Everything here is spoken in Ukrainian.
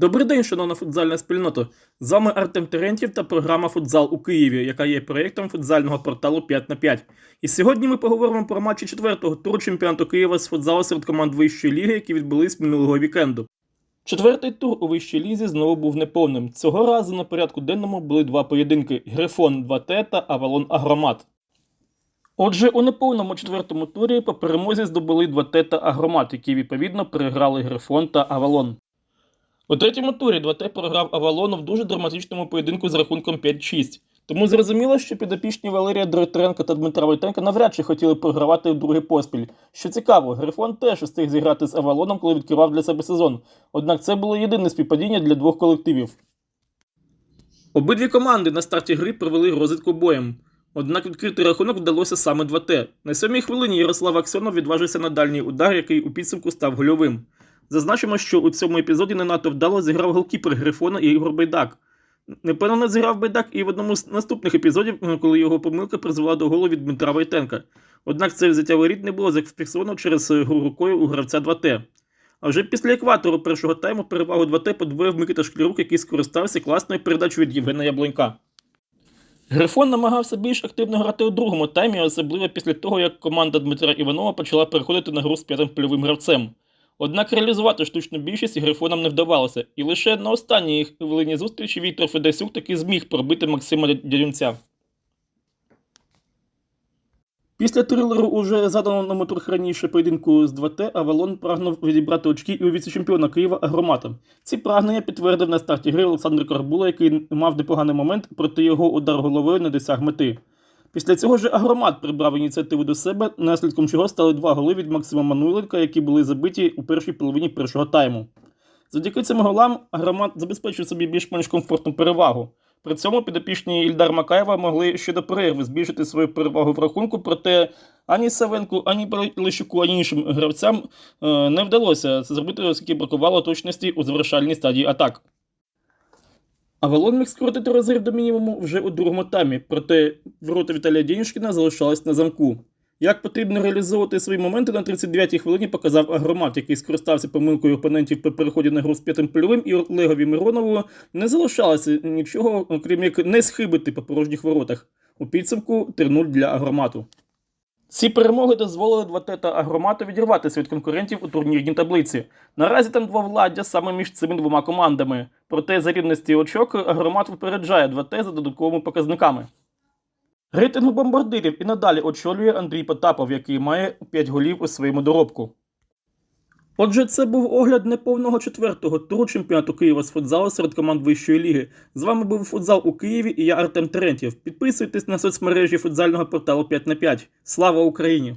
Добрий день, шановна футзальна спільнота. З вами Артем Терентів та програма Футзал у Києві, яка є проєктом футзального порталу 5 на 5. І сьогодні ми поговоримо про матчі четвертого туру чемпіонату Києва з футзалу серед команд вищої ліги, які відбулись минулого вікенду. Четвертий тур у вищій лізі знову був неповним. Цього разу на порядку денному були два поєдинки: Грифон 2Т та Авалон Агромат. Отже, у неповному четвертому турі по перемозі здобули 2Т та Агромат, які відповідно переграли Грифон та Авалон. У третьому турі 2Т програв Авалону в дуже драматичному поєдинку з рахунком 5-6. Тому зрозуміло, що підопічні Валерія Дротренка та Дмитра Войтенка навряд чи хотіли програвати в другий поспіль. Що цікаво, Грифон теж встиг зіграти з Авалоном, коли відкривав для себе сезон. Однак це було єдине співпадіння для двох колективів. Обидві команди на старті гри провели розвідку боєм. Однак відкрити рахунок вдалося саме 2Т. На сьомій хвилині Ярослав Аксьонов відважився на дальній удар, який у підсумку став гольовим. Зазначимо, що у цьому епізоді не надто вдало зіграв голкіпер Грифона Ігор Байдак. Непевно зіграв Байдак і в одному з наступних епізодів, коли його помилка призвела до голу від Дмитра Войтенка. Однак це взяття воріт не було зафіксовано через гру рукою у гравця 2Т. А вже після екватору першого тайму перевагу 2Т подвоїв Микита Шклярук, який скористався класною передачею від Євгена Яблонька. Грифон намагався більш активно грати у другому таймі, особливо після того, як команда Дмитра Іванова почала переходити на гру з п'ятим польовим гравцем. Однак реалізувати штучну більшість грифонам не вдавалося, і лише на останній хвилині зустрічі Віктор Федесюк таки зміг пробити Максима Дядюнця. Після трилеру уже заданому раніше поєдинку з 2Т Авалон прагнув відібрати очки і у віце-чемпіона Києва Агромата. Ці прагнення підтвердив на старті гри Олександр Карбула, який мав непоганий момент, проте його удар головою не досяг мети. Після цього ж Агромат прибрав ініціативу до себе, наслідком чого стали два голи від Максима Мануйленка, які були забиті у першій половині першого тайму. Завдяки цим голам Агромат забезпечив собі більш-менш комфортну перевагу. При цьому підопічні Ільдар Макаєва могли ще до перерви збільшити свою перевагу в рахунку, проте ані Савенку, ані Лещуку, ані іншим гравцям е, не вдалося це зробити, оскільки бракувало точності у завершальній стадії атак. Авалон міг скоротити розрив до мінімуму вже у другому таймі, проте ворота Віталія Дєнішкіна залишались на замку. Як потрібно реалізовувати свої моменти на 39-й хвилині показав Агромат, який скористався помилкою опонентів при переході на гру з п'ятим польовим, і Олегові Миронову не залишалося нічого, окрім як не схибити по порожніх воротах. У підсумку 3-0 для Агромату. Ці перемоги дозволили 2Т та Агромату відірватися від конкурентів у турнірній таблиці. Наразі там два владдя саме між цими двома командами. Проте за рівності очок Агромат випереджає 2Т за додатковими показниками. Рейтингу бомбардирів і надалі очолює Андрій Потапов, який має 5 голів у своєму доробку. Отже, це був огляд неповного четвертого туру чемпіонату Києва з футзалу серед команд вищої ліги. З вами був футзал у Києві і я Артем Терентьєв. Підписуйтесь на соцмережі футзального порталу 5 на 5. Слава Україні!